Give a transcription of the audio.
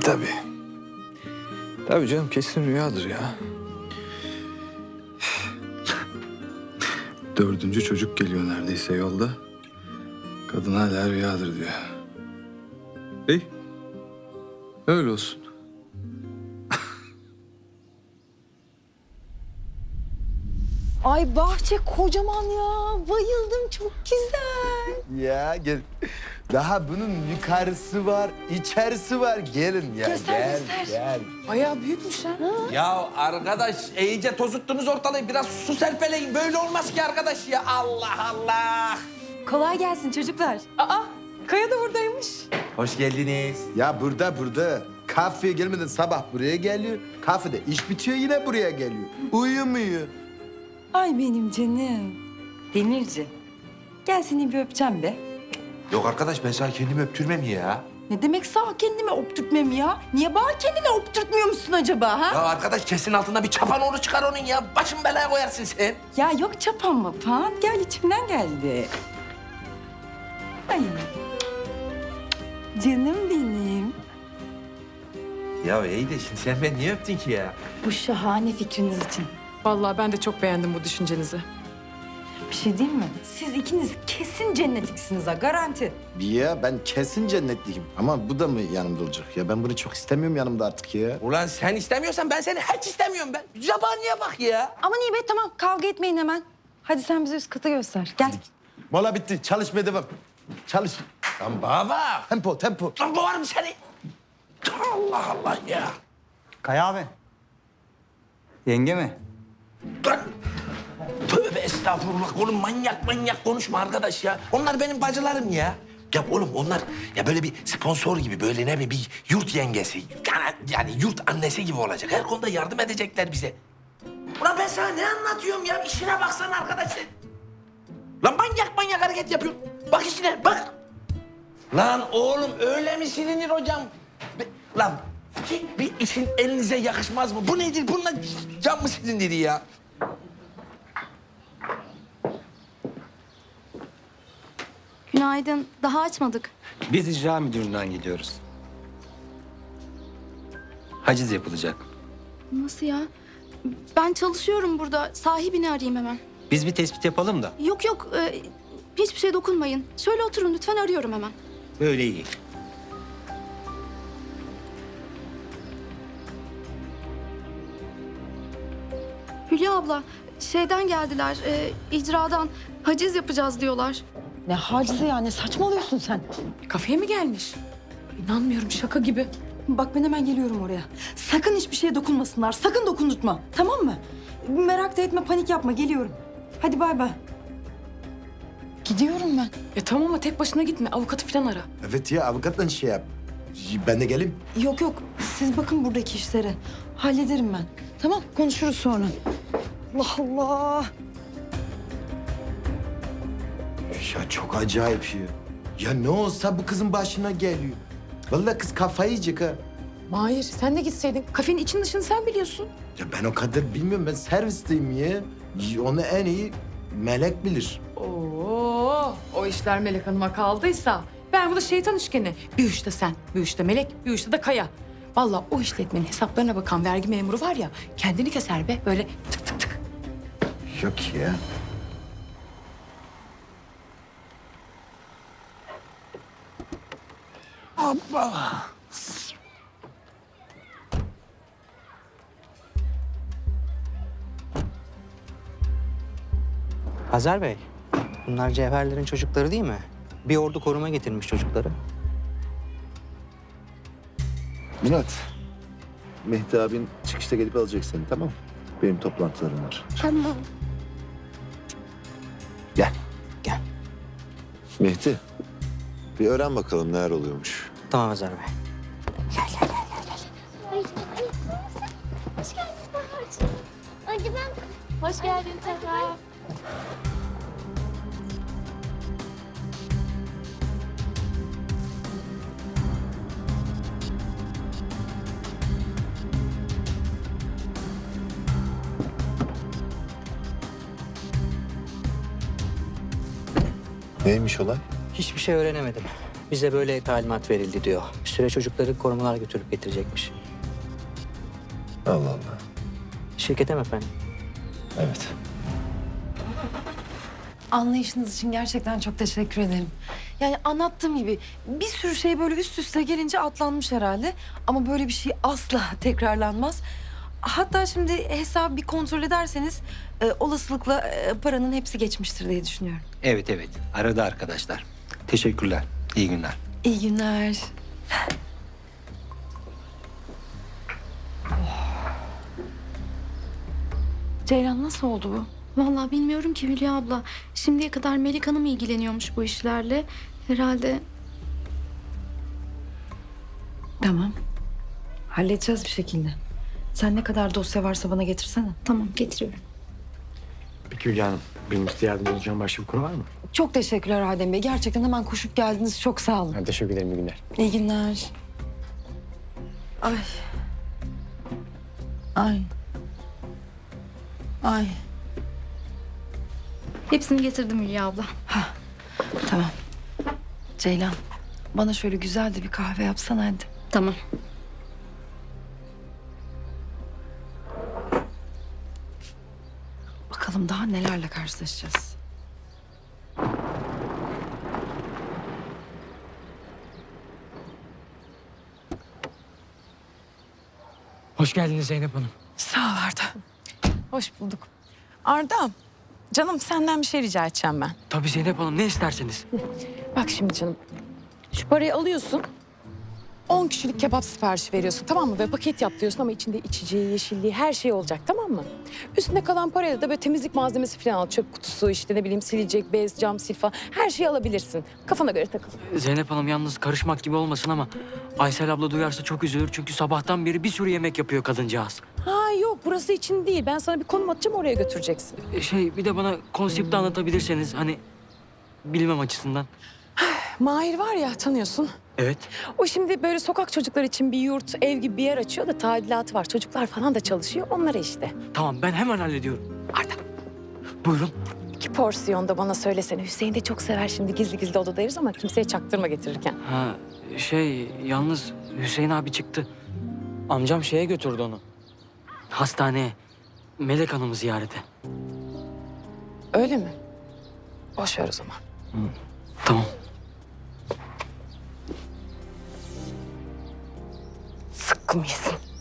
Tabii. Tabii canım kesin rüyadır ya. Dördüncü çocuk geliyor neredeyse yolda. Kadın hala rüyadır diyor. İyi. Öyle olsun. Ay bahçe kocaman ya. Bayıldım çok güzel. Ya gel. Daha bunun yukarısı var, içerisi var. Gelin ya. Göster, gel, göster. Gel. Bayağı büyükmüş ha. Ya arkadaş iyice tozuttunuz ortalığı. Biraz su serpeleyin. Böyle olmaz ki arkadaş ya. Allah Allah. Kolay gelsin çocuklar. Aa Kaya da buradaymış. Hoş geldiniz. Ya burada burada. Kafeye gelmeden sabah buraya geliyor. Kafede iş bitiyor yine buraya geliyor. Uyumuyor. Ay benim canım. Demirci. Gel seni bir öpeceğim be. Yok arkadaş ben sana kendimi öptürmem ya. Ne demek sağ kendime öptürtmem ya? Niye bana kendine öptürtmüyor musun acaba ha? Ya arkadaş kesin altında bir çapan onu çıkar onun ya. Başım belaya koyarsın sen. Ya yok çapan mı falan? Gel içimden geldi. Ay. Canım benim. Ya iyi de şimdi sen beni niye öptün ki ya? Bu şahane fikriniz için. Vallahi ben de çok beğendim bu düşüncenizi. Bir şey değil mi? Siz ikiniz kesin cennetliksiniz ha garanti. Ya ben kesin cennetliyim. Ama bu da mı yanımda olacak? Ya ben bunu çok istemiyorum yanımda artık ya. Ulan sen istemiyorsan ben seni hiç istemiyorum ben. Yabaniye bak ya. Aman iyi be tamam kavga etmeyin hemen. Hadi sen bize üst katı göster. Gel. Mola bitti. Çalışmaya devam. Çalış. Lan baba. Tempo, tempo. Lan boğarım seni. Allah Allah ya. Kaya abi. Yenge mi? Lan. Tövbe estağfurullah oğlum manyak manyak konuşma arkadaş ya. Onlar benim bacılarım ya. Ya oğlum onlar ya böyle bir sponsor gibi böyle ne bileyim bir yurt yengesi. Yani, yani yurt annesi gibi olacak. Her konuda yardım edecekler bize. Ulan ben sana ne anlatıyorum ya? İşine baksana arkadaş sen. Lan manyak manyak hareket yapıyorsun. Bak işine bak. Lan oğlum öyle mi silinir hocam? Lan ki bir işin elinize yakışmaz mı? Bu nedir? Bununla cam mı silinir ya? Günaydın. Daha açmadık. Biz icra müdüründen geliyoruz. Haciz yapılacak. Nasıl ya? Ben çalışıyorum burada. Sahibini arayayım hemen. Biz bir tespit yapalım da. Yok yok. e, hiçbir şeye dokunmayın. Şöyle oturun lütfen arıyorum hemen. Böyle iyi. Hülya abla şeyden geldiler. E, icradan haciz yapacağız diyorlar. Ne hacize ya ne saçmalıyorsun sen? Kafeye mi gelmiş? İnanmıyorum şaka gibi. Bak ben hemen geliyorum oraya. Sakın hiçbir şeye dokunmasınlar. Sakın dokundurtma. Tamam mı? Merak da etme panik yapma geliyorum. Hadi bay bay. Gidiyorum ben. Ya tamam ama tek başına gitme. Avukatı falan ara. Evet ya avukatla şey yap. Ben de geleyim. Yok yok siz bakın buradaki işlere. Hallederim ben. Tamam konuşuruz sonra. Allah Allah. Ya çok acayip ya. Ya ne olsa bu kızın başına geliyor. Vallahi kız kafayı yiyecek ha. Mahir sen de gitseydin. Kafenin için dışını sen biliyorsun. Ya ben o kadar bilmiyorum. Ben servisteyim ya. Onu en iyi Melek bilir. Oo, o işler Melek Hanım'a kaldıysa ben bu da şeytan üçgeni. Bir uçta sen, bir uçta Melek, bir uçta da Kaya. Vallahi o işletmenin hesaplarına bakan vergi memuru var ya kendini keser be böyle tık tık tık. Yok ya. Hazar Bey, bunlar Cevherlerin çocukları değil mi? Bir ordu koruma getirmiş çocukları. Murat, Mehdi abin çıkışta gelip alacak seni tamam mı? Benim toplantılarım var. Tamam. Gel. Gel. Mehdi, bir öğren bakalım neler oluyormuş. Tamam Hazar Bey. Hoş geldin Sefa. Neymiş olay? Hiçbir şey öğrenemedim. Bize böyle talimat verildi diyor. Bir süre çocukları korumalar götürüp getirecekmiş. Allah Allah. Şirkete mi efendim? Evet. Anlayışınız için gerçekten çok teşekkür ederim. Yani anlattığım gibi bir sürü şey böyle üst üste gelince atlanmış herhalde. Ama böyle bir şey asla tekrarlanmaz. Hatta şimdi hesabı bir kontrol ederseniz e, olasılıkla e, paranın hepsi geçmiştir diye düşünüyorum. Evet evet. Aradı arkadaşlar. Teşekkürler. İyi günler. İyi günler. Ceylan nasıl oldu bu? Vallahi bilmiyorum ki Hülya abla. Şimdiye kadar Melik Hanım ilgileniyormuş bu işlerle. Herhalde Tamam. Halledeceğiz bir şekilde. Sen ne kadar dosya varsa bana getirsene. tamam getiriyorum. Peki Hülya Hanım, benim size yardımcı olacağım başka bir konu var mı? Çok teşekkürler Adem Bey. Gerçekten hemen koşup geldiniz. Çok sağ olun. Ben teşekkür ederim, iyi günler. İyi günler. Ay. Ay. Ay. Hepsini getirdim Hülya abla. Tamam. Ceylan, bana şöyle güzel de bir kahve yapsana hadi. Tamam. Bakalım daha nelerle karşılaşacağız. Hoş geldiniz Zeynep Hanım. Sağ ol Arda. Hoş bulduk. Arda, canım senden bir şey rica edeceğim ben. Tabii Zeynep Hanım, ne isterseniz. Bak şimdi canım. Şu parayı alıyorsun. 10 kişilik kebap siparişi veriyorsun tamam mı? Ve paket yap diyorsun ama içinde içeceği, yeşilliği her şey olacak tamam mı? Üstünde kalan parayla da böyle temizlik malzemesi falan al. Çöp kutusu işte ne bileyim silecek, bez, cam, sil falan. Her şeyi alabilirsin. Kafana göre takıl. Zeynep Hanım yalnız karışmak gibi olmasın ama... Aysel abla duyarsa çok üzülür çünkü sabahtan beri bir sürü yemek yapıyor kadıncağız. Ha yok burası için değil. Ben sana bir konum atacağım oraya götüreceksin. E, Şey bir de bana konsepti anlatabilirseniz hani bilmem açısından. Mahir var ya tanıyorsun. Evet. O şimdi böyle sokak çocuklar için bir yurt, ev gibi bir yer açıyor da tadilatı var. Çocuklar falan da çalışıyor. Onlara işte. Tamam ben hemen hallediyorum. Arda Buyurun. iki porsiyon da bana söylesene. Hüseyin de çok sever şimdi gizli gizli odada yeriz ama kimseye çaktırma getirirken. Ha şey yalnız Hüseyin abi çıktı. Amcam şeye götürdü onu. Hastaneye. Melek Hanım'ı ziyarete. Öyle mi? Boş ver o zaman. Tamam. Sıkkı mısın?